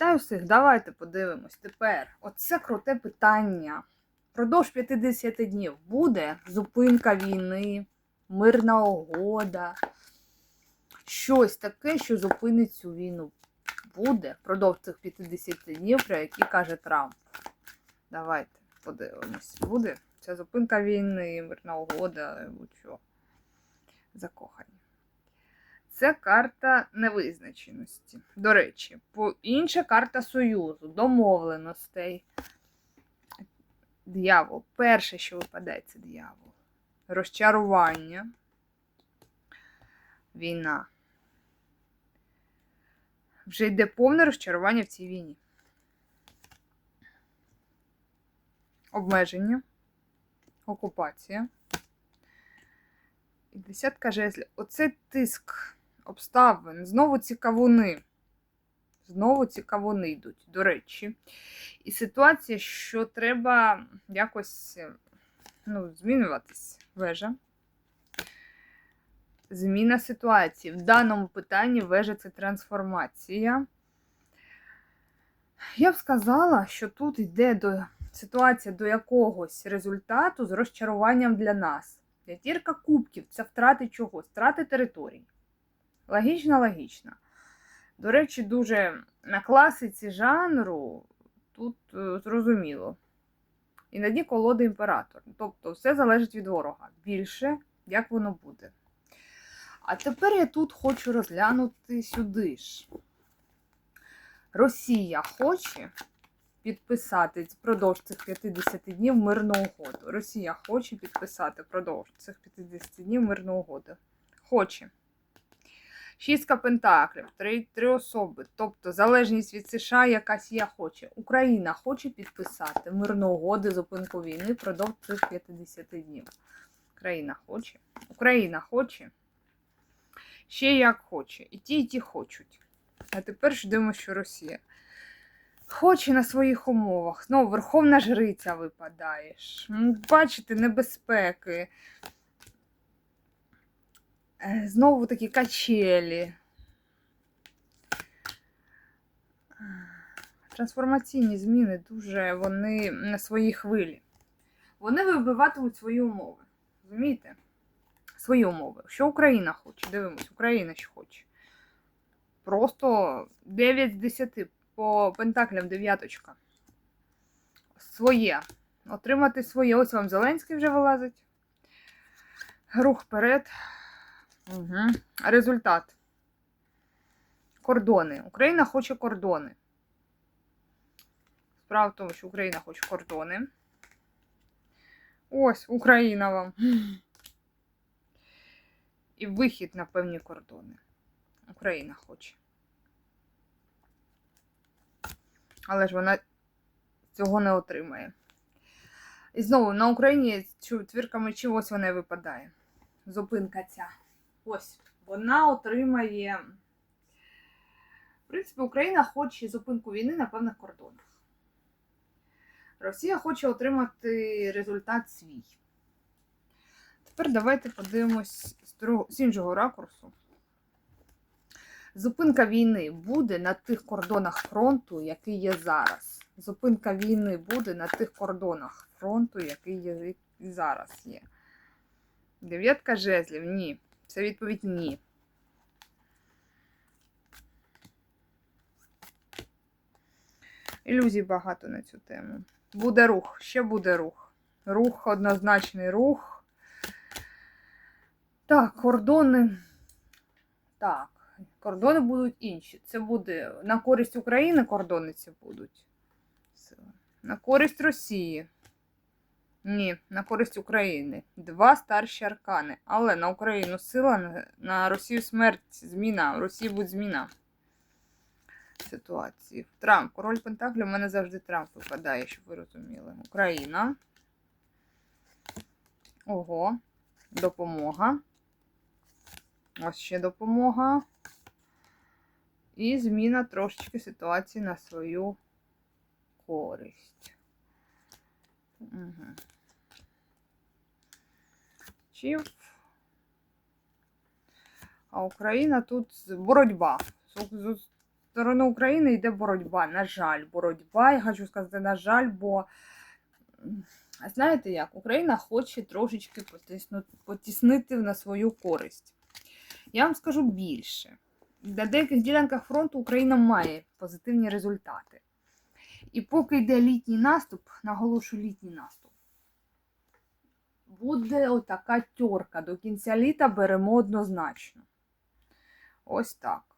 Вітаю всіх, давайте подивимось. Тепер оце круте питання. Продовж 50 днів буде зупинка війни, мирна угода. Щось таке, що зупинить цю війну. Буде впродовж цих 50 днів, про які каже Трамп. Давайте подивимось. Буде ця зупинка війни, мирна угода, будь-що. Закохані. Це карта невизначеності. До речі, інша карта Союзу, домовленостей. Диявол. Перше, що випадає, це диявол. Розчарування. Війна. Вже йде повне розчарування в цій війні. Обмеження. Окупація. І десятка жезлів. Оце тиск обставин. Знову ці кавуни. Знову ці кавуни йдуть, до речі. І ситуація, що треба якось е, ну, змінюватись. Вежа. Зміна ситуації. В даному питанні вежа це трансформація. Я б сказала, що тут йде до ситуація до якогось результату з розчаруванням для нас. П'ятірка кубків це втрати чогось, втрати територій. Логічно, логічно. До речі, дуже на класиці жанру тут е, зрозуміло. Іноді колода імператор. Тобто все залежить від ворога. Більше, як воно буде. А тепер я тут хочу розглянути сюди ж. Росія хоче підписати впродовж цих 50 днів мирну угоду. Росія хоче підписати впродовж цих 50 днів мирну угоду. Хоче. Шістка пентаклів, три, три особи. Тобто залежність від США якась є хоче. Україна хоче підписати мирну угоду зупинку війни впродовж цих 50 днів. Україна хоче. Україна хоче. Ще як хоче. І ті, і ті хочуть. А тепер ж дивимося, що Росія. Хоче на своїх умовах. Знову Верховна Жриця випадаєш. Бачите, небезпеки. Е, Знову такі качелі. Трансформаційні зміни дуже вони на своїй хвилі. Вони вибиватимуть свої умови. Розумієте? Свої умови. Що Україна хоче? Дивимось, Україна що хоче. Просто 9 з 10 по пентаклям дев'яточка. Своє. Отримати своє. Ось вам Зеленський вже вилазить. Рух вперед. Угу. Результат. Кордони. Україна хоче кордони. Справа в тому, що Україна хоче кордони. Ось Україна вам. І вихід на певні кордони. Україна хоче. Але ж вона цього не отримає. І знову на Україні четвірка мечів ось вона випадає. Зупинка ця. Ось. Вона отримає. В принципі, Україна хоче зупинку війни на певних кордонах. Росія хоче отримати результат свій. Тепер давайте подивимось з, іншого ракурсу. Зупинка війни буде на тих кордонах фронту, який є зараз. Зупинка війни буде на тих кордонах фронту, який є зараз є. Дев'ятка жезлів ні. Це відповідь ні. Ілюзій багато на цю тему. Буде рух, ще буде рух. Рух, однозначний рух. Так, кордони. Так, кордони будуть інші. Це буде на користь України кордони ці будуть. На користь Росії. Ні, на користь України. Два старші аркани. Але на Україну сила, на- Росію смерть, зміна. Росії буде зміна ситуації. Трамп. Король Пентаклів, у мене завжди Трамп випадає, щоб ви розуміли. Україна. Ого. Допомога. Ось ще допомога. І зміна трошечки ситуації на свою користь. Угу. Чів. А Україна тут боротьба. З- сторони України йде боротьба. На жаль, боротьба. Я хочу сказати, на жаль, бо знаєте як, Україна хоче трошечки потіснити на свою користь. Я вам скажу більше. На деяких ділянках фронту Україна має позитивні результати. І поки йде літній наступ, наголошую літній наступ, буде отака тьорка. До кінця літа беремо однозначно. Ось так.